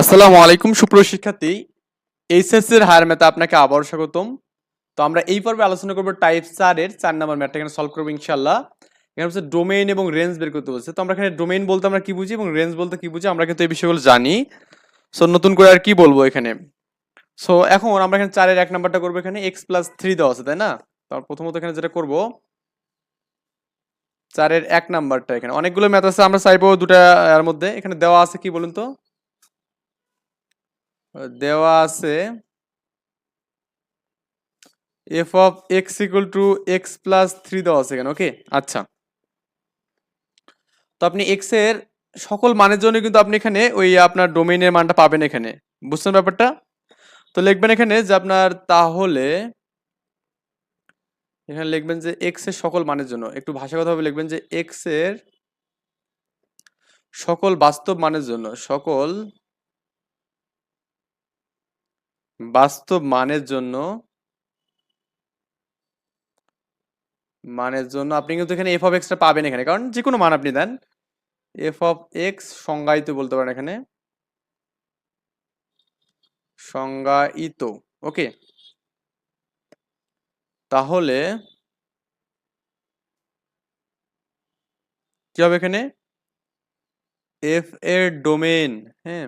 আসসালামু আলাইকুম, সুপ্রিয় শিক্ষার্থী। এইচএসসি এর হায়ার ম্যাথে আপনাকে আবার স্বাগতম। তো আমরা এই পর্বে আলোচনা করব টাইপ চারের চার নাম্বার ম্যাথটা এখানে সলভ করব ইনশাল্লাহ এখানে হচ্ছে ডোমেইন এবং রেঞ্জ বের করতে বলছে। তো আমরা এখানে ডোমেইন বলতে আমরা কি বুঝি এবং রেঞ্জ বলতে কি বুঝি, আমরা কিন্তু এই বিষয়গুলো জানি। সো নতুন করে আর কি বলব এখানে? সো এখন আমরা এখানে চারের এক নাম্বারটা করব এখানে এক্স প্লাস থ্রি দেওয়া আছে, তাই না? তো আমরা প্রথমত এখানে যেটা করব, চারের এক নাম্বারটা এখানে। অনেকগুলো ম্যাথ আছে, আমরা চাইব দুটা, এর মধ্যে। এখানে দেওয়া আছে কি বলুন তো? দেওয়া আছে F of X equal to X plus three দেওয়া আছে এখানে ওকে আচ্ছা। তো আপনি এক্সের সকল মানের জন্য কিন্তু আপনি এখানে ওই আপনার ডোমেইনের মানটা পাবেন এখানে। বুঝছেন ব্যাপারটা? তো লিখবেন এখানে যে আপনার তাহলে এখানে লিখবেন যে এক্সের সকল মানের জন্য। একটু ভাষাগতভাবে লিখবেন যে এক্সের সকল বাস্তব মানের জন্য, সকল বাস্তব মানের জন্য মানের জন্য আপনি কিন্তু এখানে এফ অফ এক্সটা পাবেন এখানে। কারণ যে কোনো মান আপনি দেন। এফ অফ এক্স সংজ্ঞায়িত বলতে পারেন এখানে। সংজ্ঞায়িত। ওকে। তাহলে কি হবে এখানে? এফ এর ডোমেন হ্যাঁ।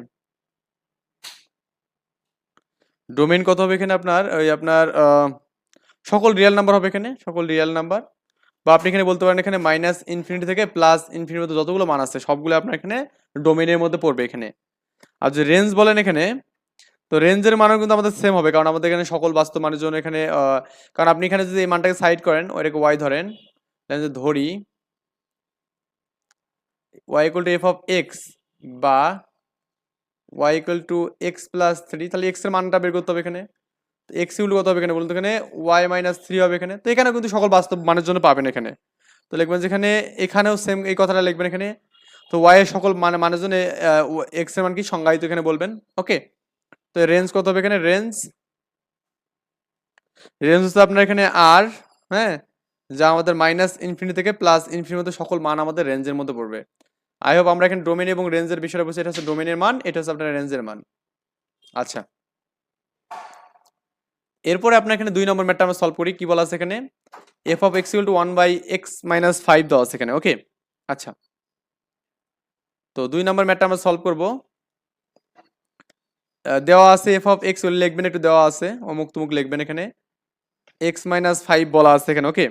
ডোমেন কত হবে এখানে আপনার? ওই আপনার সকল রিয়েল নাম্বার হবে এখানে, সকল রিয়েল নাম্বার বা আপনি এখানে বলতে পারেন এখানে মাইনাস ইনফিনিটি থেকে প্লাস ইনফিনিটির মধ্যে যতগুলো মান আছে, সবগুলো আপনার এখানে ডোমেনের মধ্যে পড়বে এখানে। আর যে রেঞ্জ বলেন এখানে, তো রেঞ্জের মানও কিন্তু আমাদের সেম হবে, কারণ আমাদের এখানে সকল বাস্তব মানের জন্য এখানে কারণ আপনি এখানে যদি এই মানটাকে সাইড করেন ওইটাকে ওয়াই ধরেন যে ধরি Y equal to F of X বা Y to X plus three তাহলে এক্সের মানটা বের করতে হবে এখানে। তো এক্স ইকুয়াল কত হবে এখানে বলুন তো এখানে? ওয়াই মাইনাস থ্রি হবে এখানে। তো এখানেও কিন্তু সকল বাস্তব মানের জন্য পাবেন এখানে। তো লিখবেন যেখানে এখানেও সেম এই কথাটা লিখবেন এখানে। তো ওয়াই এর সকল মানে মানের জন্য এক্সের মান কি সংজ্ঞায়িত এখানে বলবেন। ওকে? তো রেঞ্জ কত হবে এখানে? রেঞ্জ রেঞ্জ হচ্ছে আপনার এখানে আর হ্যাঁ? যা আমাদের মাইনাস ইনফিনিটি থেকে প্লাস ইনফিনিটির মধ্যে সকল মান আমাদের রেঞ্জের মধ্যে পড়বে। আই হোপ আমরা এখানে ডোমেন এবং রেঞ্জের বিষয়টা বলছি এটা হচ্ছে ডোমেনের মান, এটা হচ্ছে আপনার রেঞ্জের মান। আচ্ছা। এরপরে আপনার এখানে দুই নম্বর ম্যাটটা আমরা সলভ করি। কি বলা আছে এখানে? F of X equal to one by X minus five দেওয়া আছে এখানে। ওকে আচ্ছা। তো দুই নম্বর ম্যাটটা আমরা সলভ করব। দেওয়া আছে এফ অফ এক্স লিখবেন, একটু দেওয়া আছে। অমুক তুমুক লিখবেন এখানে। এক্স মাইনাস ফাইভ বলা আছে এখানে। ওকে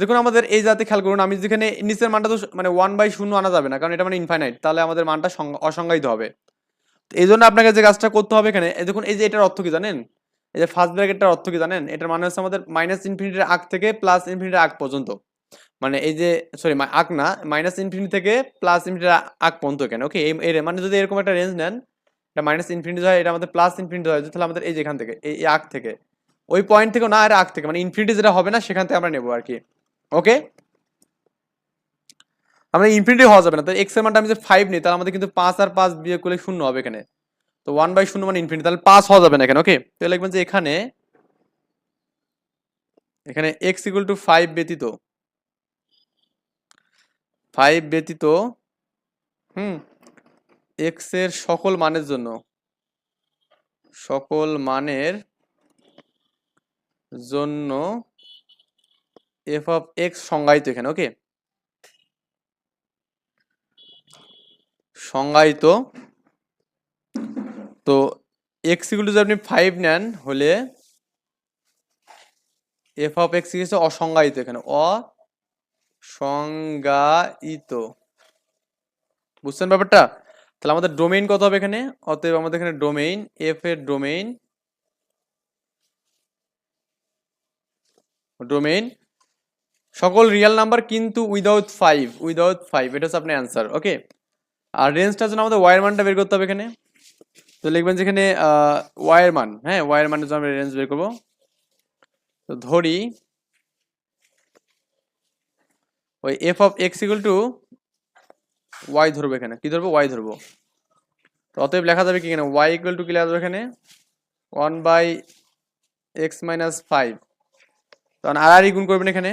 দেখুন, আমাদের এই জাতে খেয়াল করুন, আমি যেখানে নিচের মানটা তো মানে ওয়ান বাই শূন্য আনা যাবে না, কারণ এটা মানে ইনফাইনাইট তাহলে আমাদের মানটা সংজ্ঞা- অসংজ্ঞায়িত হবে। এই জন্য আপনাকে যে কাজটা করতে হবে এখানে দেখুন, এই যে এটার অর্থ কি জানেন? এই যে ফার্স্ট ব্র্যাকেটটার অর্থ কি জানেন? এটার মানে হচ্ছে আমাদের মাইনাস ইনফিনিটির আগ থেকে প্লাস ইনফিনিটির আগ পর্যন্ত। মানে এই যে সরি আগ না মাইনাস ইনফিনিটি থেকে প্লাস ইনফিনিটির আগ পর্যন্ত এখানে ওকে এই মানে যদি এরকম একটা রেঞ্জ নেন, এটা মাইনাস ইনফিনিটি হয়, এটা আমাদের প্লাস ইনফিনিটি হয়, তাহলে আমাদের এই যে এখান থেকে, এই আগ থেকে, ওই পয়েন্ট থেকে না, আর আগ থেকে মানে ইনফিনিটি যেটা হবে না, সেখান থেকে আমরা নেব আর কি। ওকে? আমরা ইনফিনিটি হওয়া যাবে না। তো এক্সের মানটা আমি যে ফাইভ নিই, তাহলে আমাদের কিন্তু পাঁচ আর পাঁচ বিয়োগ করলে শূন্য হবে এখানে। তো ওয়ান বাই শূন্য মানে ইনফিনিটি তাহলে পাঁচ হওয়া যাবে না এখানে ওকে তো লিখবেন যে এখানে এখানে এক্স ইকুয়াল টু ফাইভ ব্যতীত ফাইভ ব্যতীত, হুম এক্সের সকল মানের জন্য, সকল মানের জন্য এফ অফ এক্স সংজ্ঞায়িত এখানে ওকে সংজ্ঞায়িত, তো এক্স ইকুয়াল যদি আপনি ফাইভ নেন, হলে এফ অফ এক্স হচ্ছে অসংজ্ঞায়িত এখানে, অসংজ্ঞায়িত। বুঝছেন ব্যাপারটা? তাহলে আমাদের ডোমেইন কত হবে এখানে? অতএব আমাদের এখানে ডোমেইন এফ এর ডোমেইন ডোমেইন সকল রিয়েল নাম্বার কিন্তু উইদাউট ফাইভ উইদাউট ফাইভ এটা হচ্ছে আপনার অ্যান্সার ওকে আর রেঞ্জটার জন্য আমাদের ওয়ার মানটা বের করতে হবে এখানে। তো লিখবেন যেখানে ওয়ার মান হ্যাঁ ওয়ার মানের জন্য আমরা রেঞ্জ বের করব। তো ধরি, ওই F of X equal to Y ধরবো এখানে। কি ধরবো? ওয়াই ধরবো। তো অতএব লেখা যাবে কি এখানে? ওয়াই ইকুয়াল টু কি লেখা যাবে এখানে? One by X minus five তখন আর আর গুণ করবেন এখানে।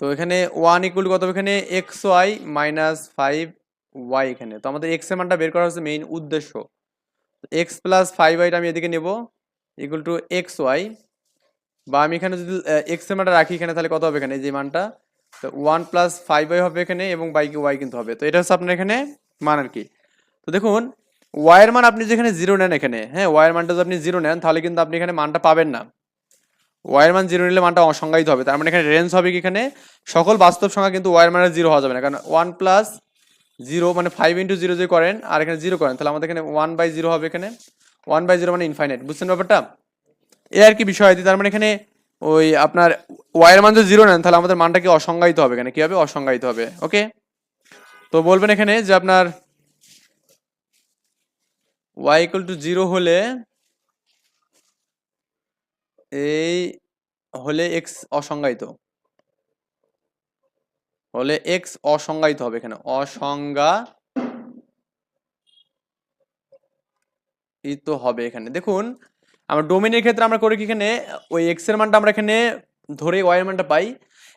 তো এখানে ওয়ান ইকুয়াল কত এখানে X Y minus five Y এখানে। তো আমাদের এক্সের মানটা বের করা হচ্ছে মেইন উদ্দেশ্য। এক্স প্লাস ফাইভ ওয়াইটা আমি এদিকে নেব। ইকুয়াল টু এক্স ওয়াই বা আমি এখানে যদি এক্সের মানটা রাখি এখানে, তাহলে কত হবে এখানে? যে মানটা। তো ওয়ান প্লাস ফাইভ ওয়াই হবে এখানে এবং বাইকে ওয়াই কিন্তু হবে। তো এটা হচ্ছে আপনার এখানে মান আর কি। তো দেখুন ওয়াইয়ের মান আপনি যেখানে জিরো নেন এখানে হ্যাঁ ওয়াইয়ের মানটা যদি আপনি জিরো নেন, তাহলে কিন্তু আপনি এখানে মানটা পাবেন না। ওয়াইয়ের মান জিরো নিলে মানটা অসংজ্ঞায়িত হবে। তার মানে এখানে রেঞ্জ হবে কি এখানে? সকল বাস্তব সংখ্যা কিন্তু ওয়াইয়ের মানে জিরো হওয়া যাবে না। কারণ ওয়ান প্লাস জিরো মানে ফাইভ ইন্টু জিরো যদি করেন, আর এখানে জিরো করেন, তাহলে আমাদের এখানে ওয়ান বাই জিরো হবে এখানে। ওয়ান বাই জিরো মানে ইনফাইনাইট বুঝছেন ব্যাপারটা? এ আর কি বিষয় তার মানে এখানে ওই আপনার ওয়াইয়ের মান যদি জিরো নেন, তাহলে আমাদের মানটা কি অসংজ্ঞায়িত হবে এখানে? কি হবে? অসংজ্ঞায়িত হবে। ওকে তো বলবেন এখানে যে আপনার ওয়াই ইকুয়াল টু জিরো হলে এই হলে এক্স অসংজ্ঞায়িত। হলে এক্স অসংজ্ঞায়িত হবে এখানে। অসংজ্ঞা তো হবে এখানে। দেখুন, আমরা ডোমেনের ক্ষেত্রে আমরা করি কি এখানে? ওই এক্সের মানটা আমরা এখানে ধরে ওয়াই এর মানটা পাই।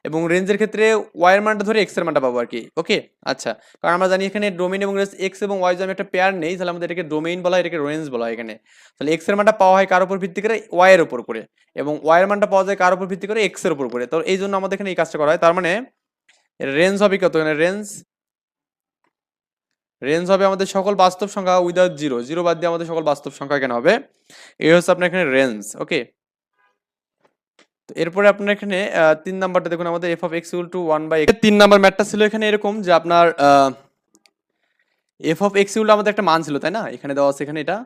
এবং রেঞ্জের ক্ষেত্রে ওয়াই এর মানটা ধরে এক্সের মানটা পাবো আর কি ওকে আচ্ছা। কারণ আমরা জানি এখানে ডোমেইন এবং রেঞ্জ এক্স এবং ওয়াই যদি একটা পেয়ার নেই, তাহলে আমাদের এটাকে ডোমেইন বলা হয়, এটাকে রেঞ্জ বলা হয় এখানে। তাহলে এক্সের মানটা পাওয়া হয় কার উপর ভিত্তি করে? ওয়াই এর উপর করে। এবং ওয়াই এর মানটা পাওয়া যায় কার উপর ভিত্তি করে? এক্সের উপর করে। তো এই জন্য আমাদের এখানে এই কাজটা করা হয়। তার মানে রেঞ্জ হবে কত? এখানে রেঞ্জ রেঞ্জ হবে আমাদের সকল বাস্তব সংখ্যা উইদাউট জিরো জিরো বাদ দিয়ে আমাদের সকল বাস্তব সংখ্যা কেন হবে। এই হচ্ছে আপনার এখানে রেঞ্জ ওকে তো এরপরে আপনার এখানে তিন নাম্বারটা দেখুন, আমাদের F of X equal to one by তিন নাম্বার ম্যাটটা ছিল এখানে এরকম যে আপনার এফ অফ এক্স ইকুয়াল আমাদের একটা মান ছিল, তাই না? এখানে দেওয়া আছে এখানে এটা।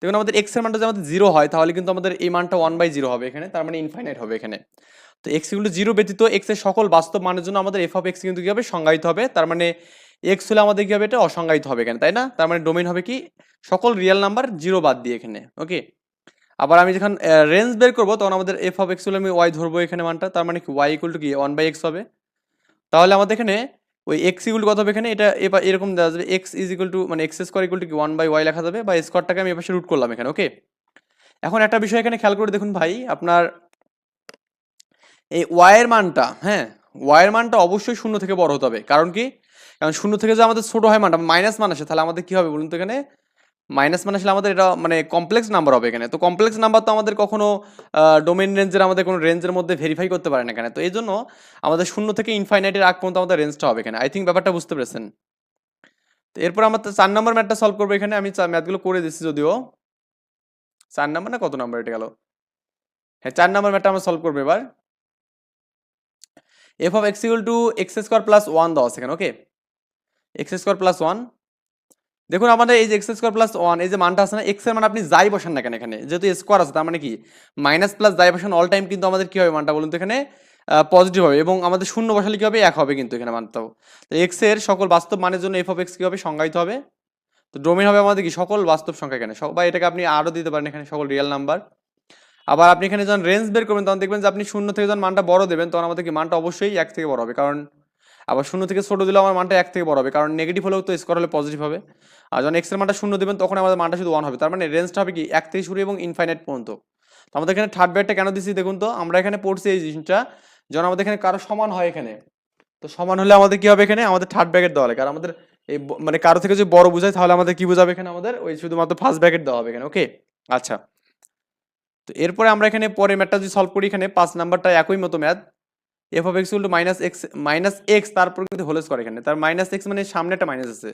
দেখুন, আমাদের এক্সের মানটা যদি আমাদের জিরো হয়, তাহলে কিন্তু আমাদের এই মানটা ওয়ান বাই জিরো হবে এখানে, তার মানে ইনফাইনাইট হবে এখানে। তো এক্স ইকুয়াল টু জিরো ব্যতীত এক্সের সকল বাস্তব মানের জন্য আমাদের এফ অফ এক্স কিন্তু কি হবে সংজ্ঞায়িত হবে, তার মানে এক্স হলে আমাদের কি হবে? এটা অসংজ্ঞায়িত হবে এখানে, তাই না? তার মানে ডোমেইন হবে কি? সকল রিয়েল নাম্বার জিরো বাদ দিয়ে এখানে ওকে আবার আমি যখন রেঞ্জ বের করব, তখন আমাদের এফ অফ এক্স হলে আমি ওয়াই ধরবো এখানে মানটা, তার মানে কি ওয়াই ইকুয়াল টু কি ওয়ান বাই এক্স হবে। তাহলে আমাদের এখানে ওই এক্স ইকুয়াল কত হবে এখানে? এটা এবার এরকম দেওয়া যাবে এক্স ইজ ইকুয়াল টু মানে এক্স স্কোয়ার ইকুয়াল টু কি ওয়ান বাই ওয়াই লেখা যাবে, বা স্কোয়ারটাকে আমি এপাশে রুট করলাম এখানে ওকে এখন একটা বিষয় এখানে খেয়াল করে দেখুন ভাই, আপনার এই ওয়াইয়ের মানটা হ্যাঁ ওয়াইয়ের মানটা অবশ্যই শূন্য থেকে বড় হতে হবে। কারণ কি? কারণ শূন্য থেকে যে আমাদের ছোট হয় মানটা, মাইনাস মান আসে, তাহলে আমাদের কি হবে বলুন তো এখানে? মাইনাস মান আসলে আমাদের এটা মানে কমপ্লেক্স নাম্বার হবে এখানে। তো কমপ্লেক্স নাম্বার তো আমাদের কখনো ডোমেন রেঞ্জের আমাদের কোনো রেঞ্জের মধ্যে ভেরিফাই করতে পারে না এখানে। তো এই জন্য আমাদের শূন্য থেকে ইনফাইনাইটের আগ পর্যন্ত আমাদের রেঞ্জটা হবে এখানে। আই থিঙ্ক ব্যাপারটা বুঝতে পেরেছেন। তো এরপর আমরা চার নম্বর ম্যাথটা সলভ করব এখানে। আমি ম্যাথগুলো করে দিচ্ছি যদিও। চার নাম্বার না কত নাম্বার এটা গেল? হ্যাঁ চার নাম্বার ম্যাথটা আমরা সলভ করব এবার। F of X equal to X square plus one দেওয়া আছে okay X square plus one দেখুন আমাদের এই যে এক্স স্কোয়ার প্লাস ওয়ান এই যে মানটা আছে না এক্সের মানে আপনি যাই বসান না কেন এখানে? যেহেতু স্কোয়ার আছে, তার মানে কি? মাইনাস প্লাস যাই বসান অল টাইম কিন্তু আমাদের কি হবে মানটা বলুন তো এখানে? পজিটিভ হবে এবং আমাদের শূন্য বসালে কি হবে? এক হবে কিন্তু এখানে মানটাও তো এক্সের সকল বাস্তব মানের জন্য এফ অফ এক্স কি হবে? সংজ্ঞায়িত হবে। তো ডোমেন হবে আমাদের কি? সকল বাস্তব সংখ্যা এখানে। বা এটাকে আপনি আরও দিতে পারেন এখানে সকল রিয়েল নাম্বার আবার আপনি এখানে যখন রেঞ্জ বের করবেন, তখন দেখবেন যে আপনি শূন্য থেকে যখন মানটা বড় দেবেন, তখন আমাদের কি? মানটা অবশ্যই এক থেকে বড় হবে। কারণ আবার শূন্য থেকে ছোটো দিলে আমার মানটা এক থেকে বড় হবে, কারণ নেগেটিভ হলেও তো স্কোয়ার হলে পজিটিভ হবে। আর যখন এক্সের মানটা শূন্য দেবেন, তখন আমাদের মানটা শুধু ওয়ান হবে। তার মানে রেঞ্জটা হবে কি, এক থেকে শুরু এবং ইনফাইনাইট পর্যন্ত। তো আমাদের এখানে থার্ড ব্যাটটা কেন দিচ্ছি দেখুন তো, আমরা এখানে পড়ছি এই জিনিসটা, যখন আমাদের এখানে কারও সমান হয় এখানে, তো সমান হলে আমাদের কি হবে এখানে? আমাদের থার্ড ব্র্যাকেট দেওয়া লাগে কারণ আমাদের এই মানে কারও থেকে যদি বড় বোঝায় তাহলে আমাদের কি বোঝাবে এখানে আমাদের? ওই শুধুমাত্র ফার্স্ট ব্র্যাকেট দেওয়া হবে এখানে ওকে আচ্ছা। তো এরপরে আমরা এখানে পরে ম্যাথটা যদি সলভ করি এখানে, পাঁচ নাম্বারটা একই মতো math F of X to minus X minus X তারপর কিন্তু হোল স্কোয়ার এখানে। তার মাইনাস এক্স মানে সামনে একটা মাইনাস আছে।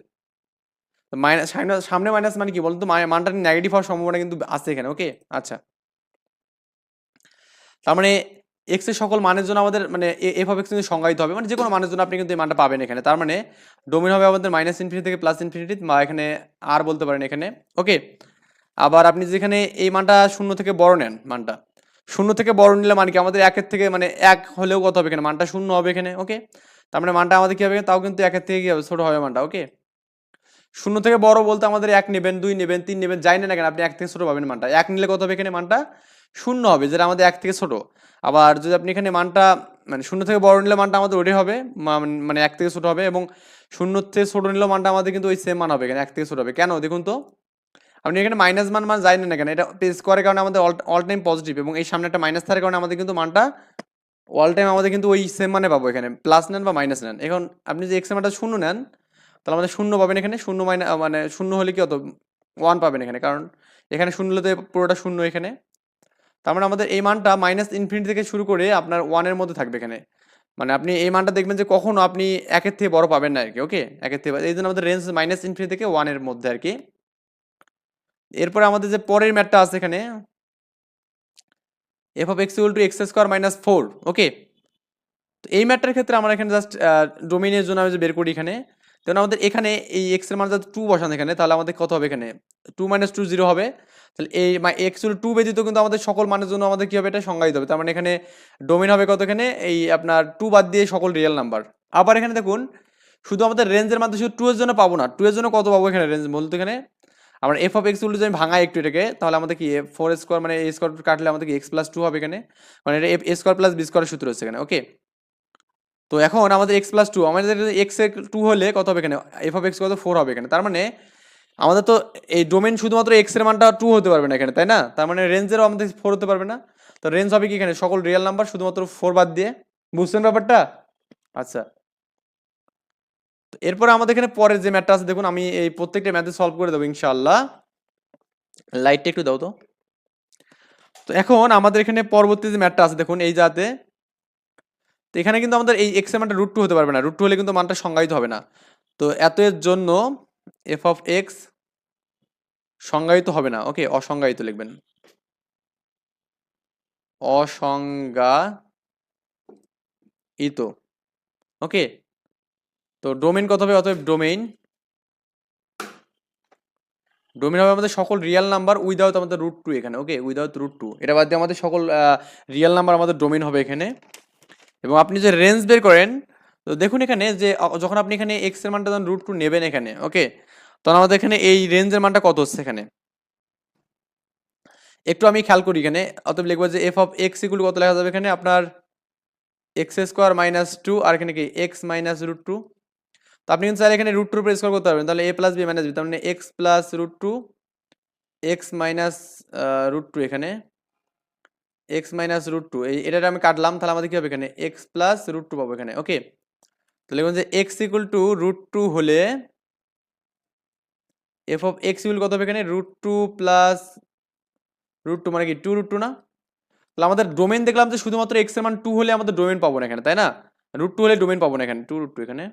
মাইনাস সামনে মাইনাস মানে কি বলতো? মানটা নেগেটিভ হওয়ার সম্ভাবনা কিন্তু আছে এখানে ওকে আচ্ছা। তার মানে এক্সের সকল মানের জন্য আমাদের মানে এফ অফ এক্স কিন্তু সংজ্ঞায়িত হবে। মানে যে কোনো মানের জন্য আপনি কিন্তু এই মানটা পাবেন এখানে। তার মানে ডোমিন হবে আমাদের মাইনাস ইনফিনিটি থেকে প্লাস ইনফিনিটি বা এখানে আর বলতে পারেন এখানে ওকে আবার আপনি যেখানে এই মানটা শূন্য থেকে বড় নেন, মানটা। শূন্য থেকে বড় নিলে মানে কি? আমাদের একের থেকে মানে এক হলেও কত হবে এখানে? মানটা শূন্য হবে এখানে ওকে তার মানে মানটা আমাদের কি হবে? তাও কিন্তু একের থেকে কি হবে? ছোট হবে মানটা ওকে শূন্য থেকে বড় বলতে আমাদের এক নেবেন, দুই নেবেন, তিন নেবেন, যাই না কেন, আপনি এক থেকে ছোট পাবেন মানটা। এক নিলে কত হবে এখানে? মানটা শূন্য হবে, যেটা আমাদের এক থেকে ছোট। আবার যদি আপনি এখানে মানটা মানে শূন্য থেকে বড় নিলে মানটা আমাদের ওটাই হবে, মা- মানে এক থেকে ছোট হবে এবং শূন্য থেকে ছোট নিলেও মানটা আমাদের কিন্তু ওই সেম মান হবে এখানে, এক থেকে ছোট হবে। কেন? দেখুন তো আপনি এখানে মাইনাস মান মান যাই না কেন, এটা স্কোয়ারের কারণে আমাদের অল টাইম পজিটিভ এবং এই সামনে একটা মাইনাস থাকার কারণে আমাদের কিন্তু মানটা অল টাইম আমাদের কিন্তু ওই সেম মানে পাবো এখানে প্লাস নেন বা মাইনাস নেন। এখন আপনি যে এক্স মানটা শূন্য নেন, তাহলে আমাদের শূন্য পাবেন এখানে, শূন্য মাইনা মানে শূন্য হলে কি অত ওয়ান পাবেন এখানে, কারণ এখানে শূন্য হলে তো পুরোটা শূন্য এখানে। তার মানে আমাদের এই মানটা মাইনাস ইনফিনিটি থেকে শুরু করে আপনার ওয়ানের মধ্যে থাকবে এখানে। মানে আপনি এই মানটা দেখবেন যে কখনো আপনি একের থেকে বড় পাবেন না আর কি ওকে একের থেকে, এই জন্য আমাদের রেঞ্জ মাইনাস ইনফিনিটি থেকে ওয়ানের মধ্যে আর কি। এরপরে আমাদের যে পরের ম্যাটটা আছে এখানে F of X equal to X square minus four okay তো এই ম্যাটটার ক্ষেত্রে আমরা এখানে জাস্ট ডোমিনের জন্য আমি যে বের করি এখানে তখন আমাদের এখানে এই এক্সের মান যাতে টু বসান এখানে, তাহলে আমাদের কত হবে এখানে? টু মাইনাস টু জিরো হবে। তাহলে এই এক্স হলো টু ব্যতীত কিন্তু আমাদের সকল মানের জন্য আমাদের কি হবে? এটা সংজ্ঞায়িত হবে। তার মানে এখানে ডোমিন হবে কত এখানে? এই আপনার টু বাদ দিয়ে সকল রিয়েল নাম্বার আবার এখানে দেখুন, শুধু আমাদের রেঞ্জের মাধ্যমে শুধু টু এর জন্য পাবো না। টু এর জন্য কত পাবো এখানে রেঞ্জ বলতে এখানে? আমরা এফ অফ এক্সগুলো যদি ভাঙাই একটু এটাকে, তাহলে আমাদের কি ফোর স্কোয়ার মানে এ স্কোয়ার কাটলে আমাদের কি এক্স প্লাস টু হবে এখানে? মানে এটা A square plus B square সূত্র হচ্ছে এখানে ওকে তো এখন আমাদের এক্স প্লাস টু আমাদের এক্স টু হলে কত হবে এখানে? এফ অফ এক্স কত? ফোর হবে এখানে। তার মানে আমাদের তো এই ডোমেন শুধুমাত্র এক্সের মানটা টু হতে পারবে না এখানে, তাই না? তার মানে রেঞ্জেরও আমাদের ফোর হতে পারবে না। তো রেঞ্জ হবে কি এখানে? সকল রিয়েল নাম্বার শুধুমাত্র ফোর বাদ দিয়ে। বুঝছেন ব্যাপারটা? আচ্ছা। এরপরে আমাদের এখানে পরের যে ম্যাথটা আছে, দেখুন, আমি এই প্রত্যেকটা ম্যাথে সলভ করে দেবো, ইনশাআল্লাহ। লাইটটা একটু দাও তো। তো এখন আমাদের এখানে পরবর্তী যে ম্যাথটা আছে, দেখুন, এই যাতে, তো এখানে কিন্তু আমাদের এই এক্সের মানটা রুট টু হতে পারবে না। রুট টু হলে কিন্তু মানটা সংজ্ঞায়িত হবে না। তো এত এর জন্য এফ অফ এক্স সংজ্ঞায়িত হবে না। ওকে অসংজ্ঞায়িত লিখবেন। অসংজ্ঞায়িত। ওকে তো ডোমেইন কত হবে? অতএব ডোমেইন ডোমেন হবে আমাদের সকল রিয়েল নাম্বার উইদাউট আমাদের রুট টু এখানে ওকে উইদাউট রুট টু এটা বাদ দিয়ে আমাদের সকল রিয়েল নাম্বার আমাদের ডোমেন হবে এখানে। এবং আপনি যে রেঞ্জ বের করেন, তো দেখুন এখানে যে যখন আপনি এখানে এক্সের মানটা যখন রুট টু নেবেন এখানে ওকে তখন আমাদের এখানে এই রেঞ্জের মানটা কত হচ্ছে এখানে? একটু আমি খেয়াল করি এখানে, অতএব লিখব যে এফ অফ এক্স ইকুয়াল কত লেখা যাবে এখানে? আপনার এক্স স্কোয়ার মাইনাস টু আর এখানে কি? এক্স মাইনাস রুট টু তো আপনি কিন্তু চাইলে এখানে রুট টু স্কোয়ার করতে পারবেন তাহলে A plus B minus B তার মানে X plus root two X minus root two এখানে এক্স মাইনাস রুট টু এই এটা আমি কাটলাম, তাহলে আমাদের কী হবে এখানে? এক্স প্লাস রুট টু পাবো এখানে ওকে তাহলে লিখুন যে X equal to root two হলে এফ অফ এক্স ইকুয়াল কত হবে এখানে? Root two plus root two মানে কি? টু রুট টু না? তাহলে আমাদের ডোমেন দেখলাম যে শুধুমাত্র এক্সের মান টু হলে আমাদের ডোমেন পাবো না এখানে, তাই না? রুট টু হলে ডোমেন পাবো না এখানে টু রুট টু এখানে।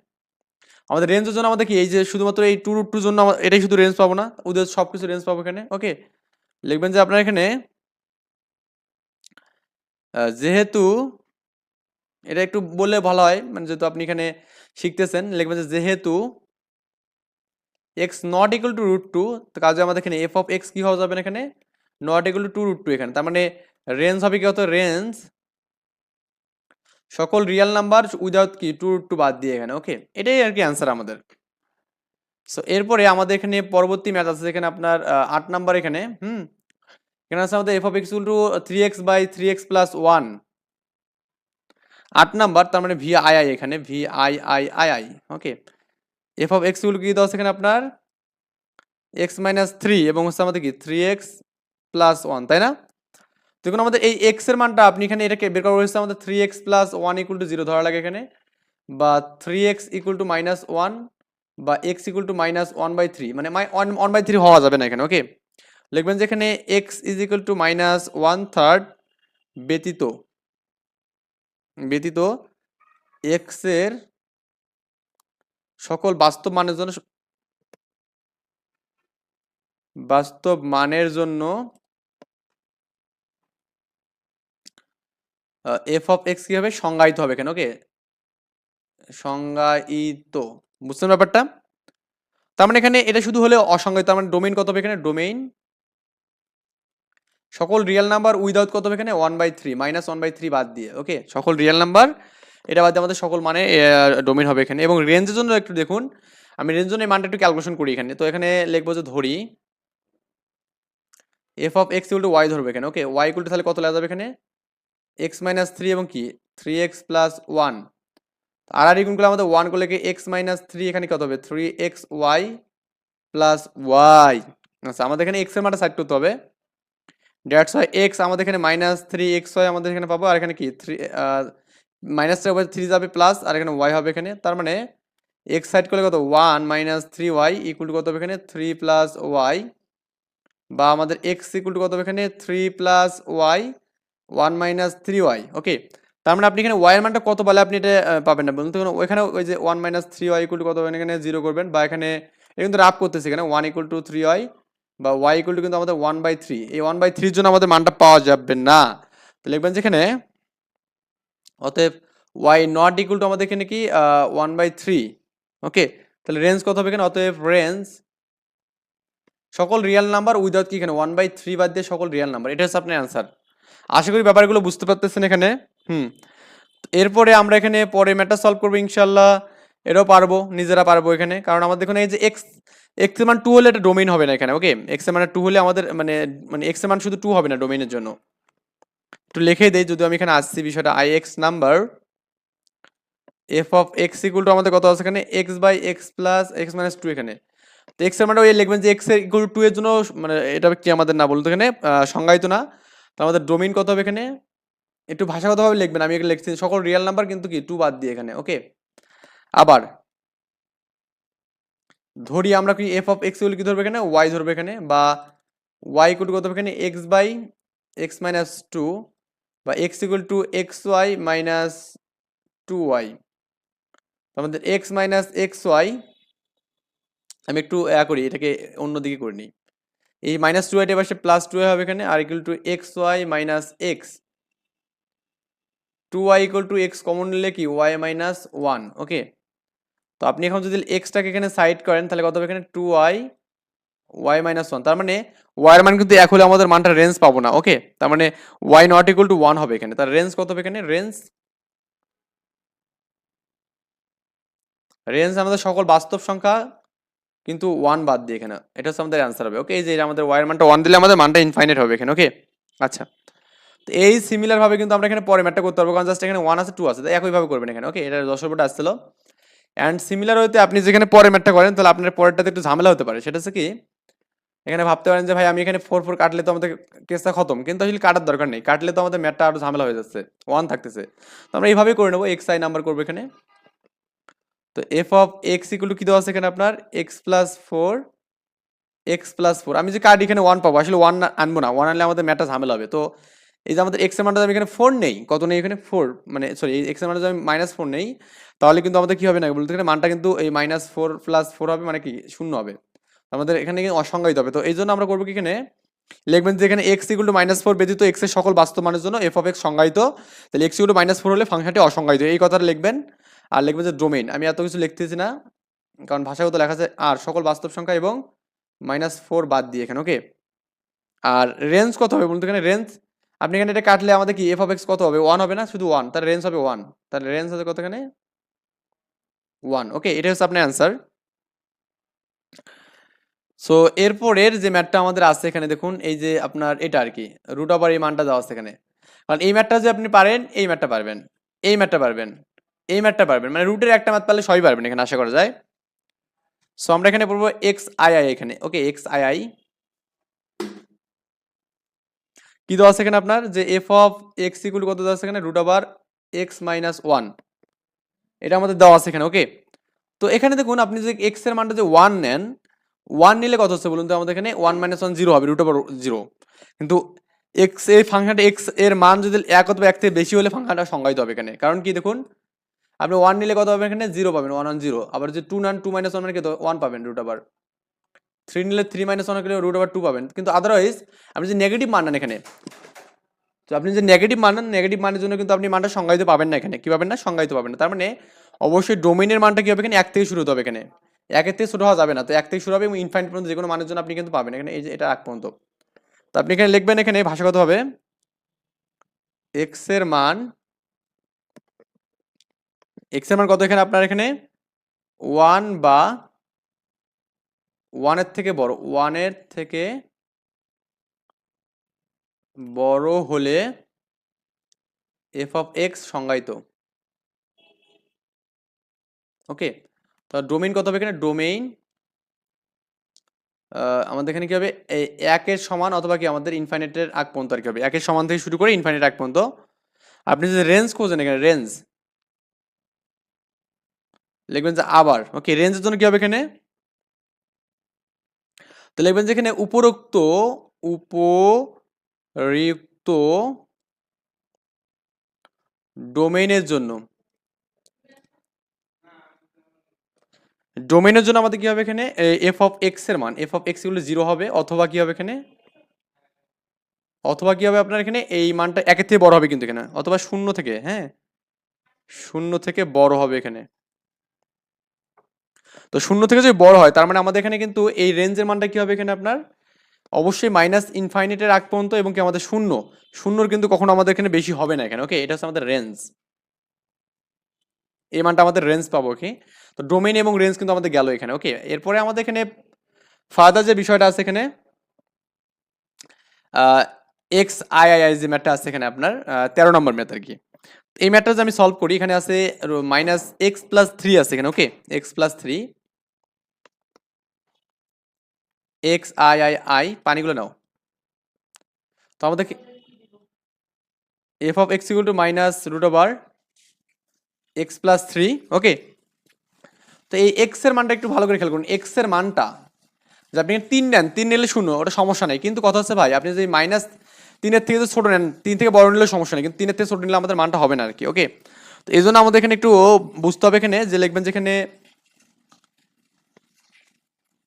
আমাদের রেঞ্জের জন্য আমাদের কি, এই যে শুধুমাত্র এই টু রুট টুর জন্য এটাই শুধু রেঞ্জ পাবো না? ওদের সব কিছু রেঞ্জ পাবো এখানে। ওকে লিখবেন যে আপনার এখানে যেহেতু এটা একটু বললে ভালো হয় মানে যেহেতু আপনি এখানে শিখতেছেন, লিখবেন যে যেহেতু X not equal to root two কাজে আমাদের এখানে এফ অফ এক্স কি হওয়া যাবে এখানে? Not equal to two root two এখানে। তার মানে রেঞ্জ হবে কি হতো রেঞ্জ সকল রিয়েল নাম্বার উইদাউট কি? টু টু বাদ দিয়ে এখানে ওকে এটাই আর কি অ্যান্সার আমাদের। সো এরপরে আমাদের এখানে পরবর্তী ম্যাথ আছে এখানে আপনার আট নাম্বার এখানে, হুম? এখানে আছে আমাদের F of X two three X by three X plus one আট নাম্বার তার মানে ভি আই আই এখানে V I I I I okay F of এক্সগুলো কি আছে এখানে আপনার? এক্স মাইনাস থ্রি এবং হচ্ছে আমাদের কি? থ্রি এক্স প্লাস ওয়ান তাই না? দেখুন, আমাদের এই এক্সের মানটা আপনি এখানে এটাকে বের করা হয়েছে আমাদের three X plus one equal to zero ধরা লাগে এখানে। বা three X equal to minus one বা X equal to minus one by three মানে ওয়ান ওয়ান বাই থ্রি হওয়া যাবে না এখানে ওকে লিখবেন যে এখানে X is equal to minus one third ব্যতীত ব্যতীত এক্সের সকল বাস্তব মানের জন্য, বাস্তব মানের জন্য এফ অফ এক্স কি হবে সংজ্ঞায়িত হবে এখানে ওকে সংজ্ঞায়িত। বুঝছেন ব্যাপারটা? তার মানে এখানে এটা শুধু হলে অসংজ্ঞায়িত, তার মানে ডোমেইন কত হবে এখানে? ডোমেইন সকল রিয়েল নাম্বার উইদাউট কত হবে এখানে? One by three minus one by three বাদ দিয়ে ওকে সকল রিয়েল নাম্বার এটা বাদ দিয়ে আমাদের সকল মানে ডোমেইন হবে এখানে। এবং রেঞ্জের জন্য একটু দেখুন, আমি রেঞ্জ জন্য মানটা একটু ক্যালকুলেশন করি এখানে। তো এখানে লিখব যে ধরি F of X equal to Y ধরবে এখানে ওকে ওয়াই ইকুয়াল টু তাহলে কত লেখা যাবে এখানে? এক্স মাইনাস থ্রি এবং কি? থ্রি এক্স প্লাস ওয়ান আর আর গুণ করলে আমাদের ওয়ান করলে কি? এক্স মাইনাস থ্রি এখানে কত হবে? Three X Y plus Y আচ্ছা আমাদের এখানে এক্সের মানটা সাইড করতে হবে। ড্যাটস হয় এক্স আমাদের এখানে মাইনাস থ্রি এক্স হয় আমাদের এখানে পাবো। আর এখানে কি? থ্রি মাইনাস থ্রি থ্রি যাবে প্লাস আর এখানে ওয়াই হবে এখানে। তার মানে এক্স সাইড করলে কত? One minus three Y equal to কত হবে এখানে? থ্রি প্লাস ওয়াই বা আমাদের এক্স ইকুয়াল টু কত হবে এখানে? Three plus Y one minus three Y okay তার মানে আপনি এখানে ওয়াই এর মানটা কত বলে আপনি এটা পাবেন না। বলতে ওইখানে ওই যে one minus three Y equal to কত, এখানে জিরো করবেন, বা এখানে কিন্তু রাফ করতেছে এখানে one equal to three Y বা ওয়াই ইকুয়াল টু কিন্তু আমাদের ওয়ান বাই থ্রি এই ওয়ান বাই থ্রির জন্য আমাদের মানটা পাওয়া যাবে না। তো লিখবেন যেখানে অতএব ওয়াই নট ইকুয়াল টু আমাদের এখানে কি ওয়ান বাই থ্রি ওকে তাহলে রেঞ্জ কত হবে এখানে? অতএব রেঞ্জ সকল রিয়েল নাম্বার উইদাউট কি এখানে? ওয়ান বাই থ্রি বাদ দিয়ে সকল রিয়েল নাম্বার এটা হচ্ছে আপনার অ্যান্সার আশা করি ব্যাপারগুলো বুঝতে পারতেছেন এখানে। হুম। এরপরে আমরা এখানে পরে ম্যাটার সলভ করব ইনশাল্লাহ এটাও পারব, নিজেরা পারব এখানে। কারণ আমাদের এখানে এই যে এক্স এক্স মান টু হলে এটা ডোমেইন হবে না এখানে ওকে এক্স মানে টু হলে আমাদের মানে মানে এক্স মান শুধু টু হবে না ডোমেইনের জন্য। একটু লিখে দেই, যদি আমি এখানে আসছি বিষয়টা I X number F of X equal to আমাদের কত আছে এখানে? X by X plus X minus two এখানে। তো এক্সের মানে ওই লিখবেন যে এক্সের ইকুয়াল টু এর জন্য মানে এটা কি আমাদের না বলতো এখানে? সংজ্ঞায়িত না। তো আমাদের ডোমিন কত হবে এখানে? একটু ভাষাগতভাবে লিখবেন, আমি এখানে লিখছি সকল রিয়েল নাম্বার কিন্তু কি? টু বাদ দিয়ে এখানে ওকে আবার ধরি আমরা কি এফ অফ এক্স ইকুয়াল কি ধরবে এখানে? ওয়াই ধরবে এখানে বা ওয়াই ইকুয়াল কত হবে এখানে? X by X minus two বা X equal to X Y minus two Y আমাদের এক্স মাইনাস এক্স ওয়াই আমি একটু করি, এটাকে অন্যদিকে করে নিই। এই মাইনাস টু ওয়াইটা এবার প্লাস টু হবে এখানে আর equal to X Y minus X two Y equal to X common নিলে কি? ওয়াই মাইনাস ওয়ান ওকে তো আপনি এখন যদি এক্সটাকে এখানে সাইড করেন, তাহলে কত হবে এখানে? Two Y Y minus one তার মানে ওয়াই মান কিন্তু এক হলে আমাদের মানটা রেঞ্জ পাবো না ওকে তার মানে Y not equal to one হবে এখানে। তার রেঞ্জ কত হবে এখানে? রেঞ্জ রেঞ্জ আমাদের সকল বাস্তব সংখ্যা কিন্তু ওয়ান বাদ দিয়ে এখানে। এটা হচ্ছে আমাদের অ্যান্সার হবে ওকে এই যে আমাদের ওয়াই এর মানটা ওয়ান দিলে আমাদের মানটা ইনফাইনাইট হবে এখানে ওকে আচ্ছা। তো এই সিমিলার ভাবে কিন্তু আমরা এখানে পরে ম্যাটটা করতে পারব, কারণ জাস্ট এখানে ওয়ান আছে টু আছে, তো একইভাবে করবেন এখানে ওকে এটা দশ নম্বরটা আসছিল। অ্যান্ড সিমিলার হইতে আপনি যেখানে পরে ম্যাটটা করেন, তাহলে আপনার পরেরটাতে একটু ঝামেলা হতে পারে। সেটা হচ্ছে কি, এখানে ভাবতে পারেন যে, ভাই, আমি এখানে ফোর ফোর কাটলে তো আমাদের কেসটা খতম। কিন্তু আসলে কাটার দরকার নেই, কাটলে তো আমাদের ম্যাটটা আরও ঝামেলা হয়ে যাচ্ছে ওয়ান থাকতেছে। তো আমরা এইভাবেই করে নেব এক্স আই নাম্বার করব এখানে। তো এফ অফ এক্স ইকুয়াল কি দেওয়া আছে এখানে আপনার? X plus four X plus four আমি যে কার্ড এখানে ওয়ান পাবো, আসলে ওয়ান আনব না। ওয়ান আনলে আমাদের ম্যাটটা ঝামেলা হবে। তো এই যে আমাদের এক্সের মানটা আমি এখানে ফোর নেই। কত নেই এখানে? ফোর মানে সরি এই এক্সের মানটা আমি মাইনাস ফোর নেই, তাহলে কিন্তু আমাদের কি হবে না? বলতে গেলে মানটা কিন্তু এই মাইনাস ফোর প্লাস ফোর হবে মানে কি? শূন্য হবে। আমাদের এখানে অসংজ্ঞায়িত হবে। তো এই জন্য আমরা করব কি এখানে? লিখবেন যে এখানে X equal to minus four ব্যতীত এক্সের সকল বাস্তব মানের জন্য এফ অফ এক্স সংজ্ঞায়িত। তাহলে X equal to minus four হলে ফাংশনটি অসংজ্ঞায়িত। এই কথাটা লিখবেন। আর লিখবে যে ডোমেইন আমি এত কিছু লিখতেছি না, কারণ ভাষাগত লেখা আছে আর, সকল বাস্তব সংখ্যা এবং মাইনাস ফোর বাদ দিয়ে এখানে ওকে আর রেঞ্জ কত হবে বলতে এখানে? রেঞ্জ আপনি এখানে এটা কাটলে আমাদের কি? এফ অফ এক্স কত হবে? ওয়ান হবে না? শুধু ওয়ান তার রেঞ্জ হবে ওয়ান তাহলে রেঞ্জ হবে কত এখানে? ওয়ান ওকে এটা হচ্ছে আপনার অ্যান্সার সো এরপরের যে ম্যাটটা আমাদের আছে এখানে দেখুন, এই যে আপনার এটা আর কি রুট ওভার এই মানটা দেওয়া আছে এখানে। কারণ এই ম্যাটটা যে আপনি পারেন, এই ম্যাটটা পারবেন। এই ম্যাটটা পারবেন। এই ম্যাটটা পারবেন। মানে রুটের একটা ম্যাথ পারলে সবই পারবেন এখানে, আশা করা যায়। সো আমরা এখানে পড়ব এক্স আই আই এখানে। ওকে এক্স আই আই কি দেওয়া আছে এখানে আপনার? যে এফ অফ এক্স ইকুয়াল কত দেওয়া আছে এখানে? Root over X minus one এটা আমাদের দেওয়া আছে এখানে ওকে তো এখানে দেখুন, আপনি যদি এক্সের মানটা যে ওয়ান নেন ওয়ান নিলে কত হচ্ছে বলুন তো আমাদের এখানে? ওয়ান মাইনাস ওয়ান জিরো হবে রুট ওভার জিরো কিন্তু এক্স এই ফাংশনটা এক্সের মান যদি এক অথবা এক থেকে বেশি হলে ফাংশনটা সংজ্ঞায়িত হবে এখানে। কারণ কি দেখুন আপনি ওয়ান নিলে কত হবে এখানে? জিরো পাবেন ওয়ান ওয়ান জিরো আবার যে two none two minus one কত ওয়ান পাবেন রুট আবার থ্রি নিলে থ্রি মাইনাস ওয়ান গেলে রুট আবার টু পাবেন। কিন্তু আদারওয়াইজ আপনি যে নেগেটিভ মান নেন এখানে, তো আপনি যে নেগেটিভ মান নেন নেগেটিভ মানের জন্য কিন্তু আপনি মানটা সংজ্ঞায়িত পাবেন না এখানে। কী পাবেন না? সংজ্ঞায়িত পাবেন না। তার মানে অবশ্যই ডোমেইনের মানটা কী হবে এখানে? এক থেকে শুরু হতে হবে এখানে। একের থেকে শুরু হওয়া যাবে না। তো এক থেকে শুরু হবে এবং ইনফাইনাইট পর্যন্ত যে কোনো মানের জন্য আপনি কিন্তু পাবেন এখানে। এই যে এটা এক পর্যন্ত। তো আপনি এখানে লিখবেন এখানে ভাষাগত হবে এক্সের মান এক্সের মান কত এখানে আপনার এখানে? ওয়ান বা ওয়ানের থেকে বড়। ওয়ানের থেকে বড় হলে এফ অফ এক্স সংজ্ঞায়িত। ওকে তো ডোমেইন কত হবে এখানে? ডোমেইন আমাদের এখানে কি হবে? একের সমান অথবা কি আমাদের ইনফাইনাইটের আগ পর্যন্ত আর কি হবে? একের সমান থেকে শুরু করে ইনফাইনাইট আগ পর্যন্ত। আপনি যদি রেঞ্জ খোঁজেন এখানে রেঞ্জ লিখবেন যে আবার। ওকে রেঞ্জের জন্য কি হবে এখানে? তো লিখবেন যে এখানে উপরোক্ত, উপরিক্ত ডোমেইনের জন্য। ডোমেইনের জন্য আমাদের কি হবে এখানে? এফ অফ এক্সের মান। এফ অফ এক্স এগুলো জিরো হবে, অথবা কি হবে এখানে? অথবা কি হবে আপনার এখানে? এই মানটা একের থেকে বড় হবে কিন্তু এখানে। অথবা শূন্য থেকে হ্যাঁ? শূন্য থেকে বড় হবে এখানে। তো শূন্য থেকে যদি বড় হয়, তার মানে আমাদের এখানে কিন্তু এই রেঞ্জের মানটা কি হবে এখানে আপনার? অবশ্যই মাইনাস ইনফাইনিটের আগ পর্যন্ত এবং কি আমাদের শূন্য। শূন্যর কিন্তু কখনো আমাদের এখানে বেশি হবে না এখানে ওকে এটা হচ্ছে আমাদের রেঞ্জ এই মানটা আমাদের রেঞ্জ পাবো ওকে তো ডোমেন এবং রেঞ্জ কিন্তু আমাদের গেল এখানে ওকে এরপরে আমাদের এখানে ফার্দার যে বিষয়টা আছে এখানে এক্স আই আই আই যে ম্যাটটা আছে এখানে আপনার তেরো নম্বর ম্যাথ আর কি। এই ম্যাটটা যে আমি সলভ করি, এখানে আছে মাইনাস এক্স প্লাস থ্রি আছে এখানে okay X plus three X I I I পানিগুলো নাও। তো আমাদের F of X equal to minus root over X plus three okay তো এই এক্সের মানটা একটু ভালো করে খেয়াল করুন। এক্সের মানটা যে আপনি তিন নেন, তিন নিলে শূন্য, ওটা সমস্যা নেই। কিন্তু কথা হচ্ছে ভাই, আপনি যদি মাইনাস তিনের থেকে যদি ছোটো নেন, তিন থেকে বড় নিলে সমস্যা নেই। কিন্তু তিনের থেকে ছোটো নিলে আমাদের মানটা হবে না আর কি ওকে তো এই জন্য আমাদের এখানে একটু বুঝতে হবে এখানে, যে লিখবেন যেখানে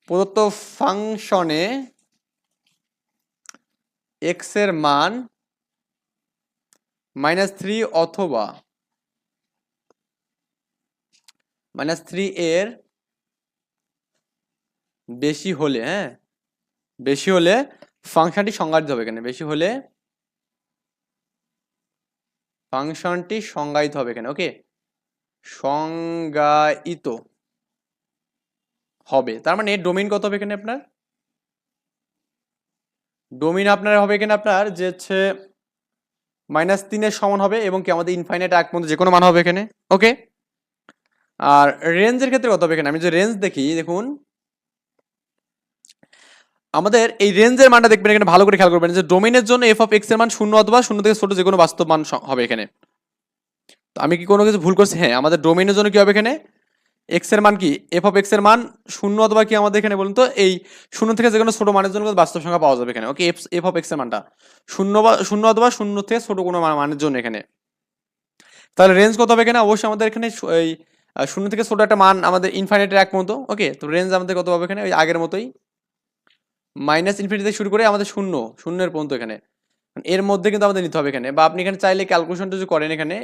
প্রদত্ত ফাংশনে এক্সের মান মাইনাস থ্রি অথবা মাইনাস থ্রি এর বেশি হলে হ্যাঁ? বেশি হলে ফাংশনটি সংজ্ঞায়িত হবে এখানে। বেশি হলে ফাংশনটি সংজ্ঞায়িত হবে এখানে। ওকে? সংজ্ঞায়িত। হবে। তার মানে ডোমিন কত হবে এখানে আপনার? ডোমিন আপনার হবে এখানে আপনার যে হচ্ছে মাইনাস তিনের সমান হবে এবং কি আমাদের ইনফাইনাইট এক পর্যন্ত যে কোনো মান হবে এখানে। ওকে আর রেঞ্জের ক্ষেত্রে কত হবে এখানে? আমি যে রেঞ্জ দেখি, দেখুন। আমাদের এই রেঞ্জের মানটা দেখবেন এখানে ভালো করে খেয়াল করবেন যে ডোমেইনের জন্য এফ অফ এক্সের মান শূন্য অথবা শূন্য থেকে ছোট যে কোনো বাস্তব মান হবে এখানে। তো আমি কি কোনো কিছু ভুল করছি? হ্যাঁ আমাদের ডোমেইনের জন্য কি হবে এখানে? এক্সের মান কি? এফ অফ এক্সের মান শূন্য অথবা কি আমাদের এখানে বলুন তো? এই শূন্য থেকে যে কোনো ছোট মানের জন্য বাস্তব সংখ্যা পাওয়া যাবে এখানে ওকে এফ এফ অফ এক্সের মানটা। শূন্য বা, শূন্য অথবা শূন্য থেকে ছোট কোনো মান- মানের জন্য এখানে। তাহলে রেঞ্জ কত হবে এখানে? অবশ্যই আমাদের এখানে এই শূন্য থেকে ছোট একটা মান আমাদের ইনফাইনাইটের এক মতো ওকে তো রেঞ্জ আমাদের কত হবে এখানে? ওই আগের মতোই। মাইনাস ইনফিনিটি থেকে শুরু করে আমাদের শূন্য, শূন্যের পর্যন্ত এখানে। এর মধ্যে কিন্তু আমাদের নিতে হবে এখানে। বা আপনি এখানে চাইলে ক্যালকুলেশনটা যদি করেন এখানে